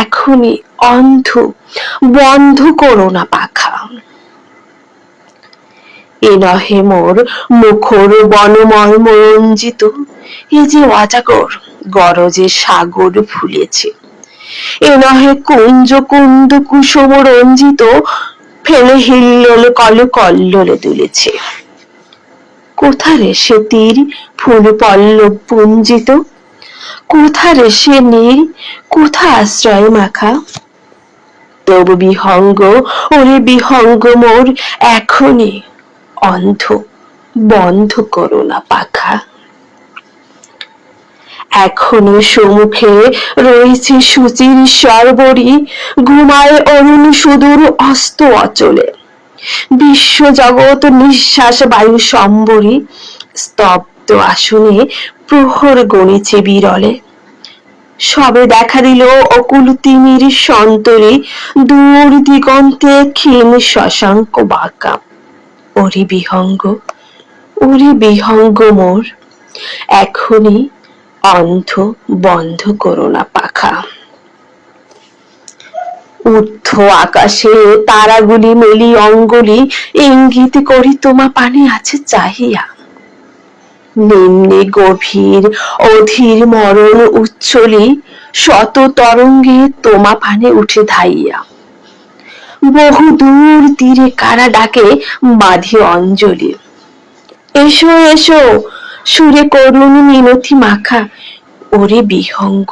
এখনই অন্ধ, বন্ধ করো না পাখা। এ নহে মোর মুখর বনময় মরঞ্জিত, এ যে অজাগর গরজে সাগর ফুলেছে। এ নহে কুঞ্জ কুন্দ কুসুম রঞ্জিত, ফেলে হিল্লোল কল কল্লোলে তুলেছে কোথারে সে তীর ফুল পল্লব পুঞ্জিত? কোথারে সে নীর কোথা আশ্রয় মাখা? তবু বিহঙ্গ, ওরে বিহঙ্গ মোর এখনই অন্ধ, বন্ধ করো না পাখা। এখনও সম্মুখে রয়েছে সুচির সরবরি, ঘুমায় অরুণ সুদূর অস্ত অচলে। বিশ্ব জগৎ নিঃশ্বাস বায়ু সম্বরী, স্তব্ধ আসনে প্রহর গণিছে বিরলে। সবে দেখা দিল অকুল তিমির সন্তরে, দূর দিগন্তে ক্ষীণ শশাঙ্ক বাঁকা। ওরে বিহঙ্গ ওরে বিহঙ্গ মোর, এখনই অন্ধ বন্ধ করো না পাখা। ঊর্ধ্ব আকাশে তারাগুলি মেলি অঙ্গলি, ইঙ্গিত করি তোমা পানে আছে চাহিয়া। নিম্নে গভীর, অধীর মরণ উচ্চলি শত তরঙ্গে তোমা পানে উঠে ধাইয়া। বহু দূর তীরে কারা ডাকে, বাঁধি অঞ্জলি। এসো এসো, সুরে করুণ মিনতি মাখা, ওরে বিহঙ্গ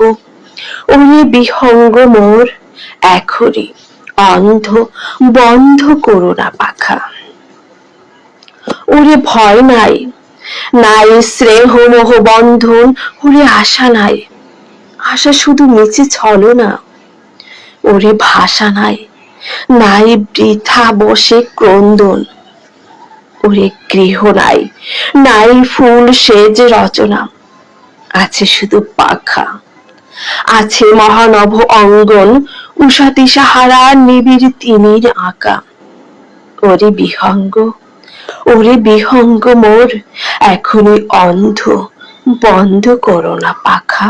ওরে বিহঙ্গ মোর এখনই অন্ধ, বন্ধ করো না পাখা। ওরে ভয় নাই নাই স্নেহ মোহ বন্ধন, ওরে আশা নাই। আশা শুধু নিচে ছলো না। ওরে ভাষা নাই। নাই বৃথা বসে ক্রন্দন। ওরে গৃহ নাই। নাই ফুল সেজ রচনা। আছে শুধু পাখা। আছে মহানভ অঙ্গন। উষাতি সাহারা নিবিড় তিমির আঁকা। ওরে বিহঙ্গ। ওরে বিহঙ্গ মোর এখনই অন্ধ বন্ধ করো না পাখা।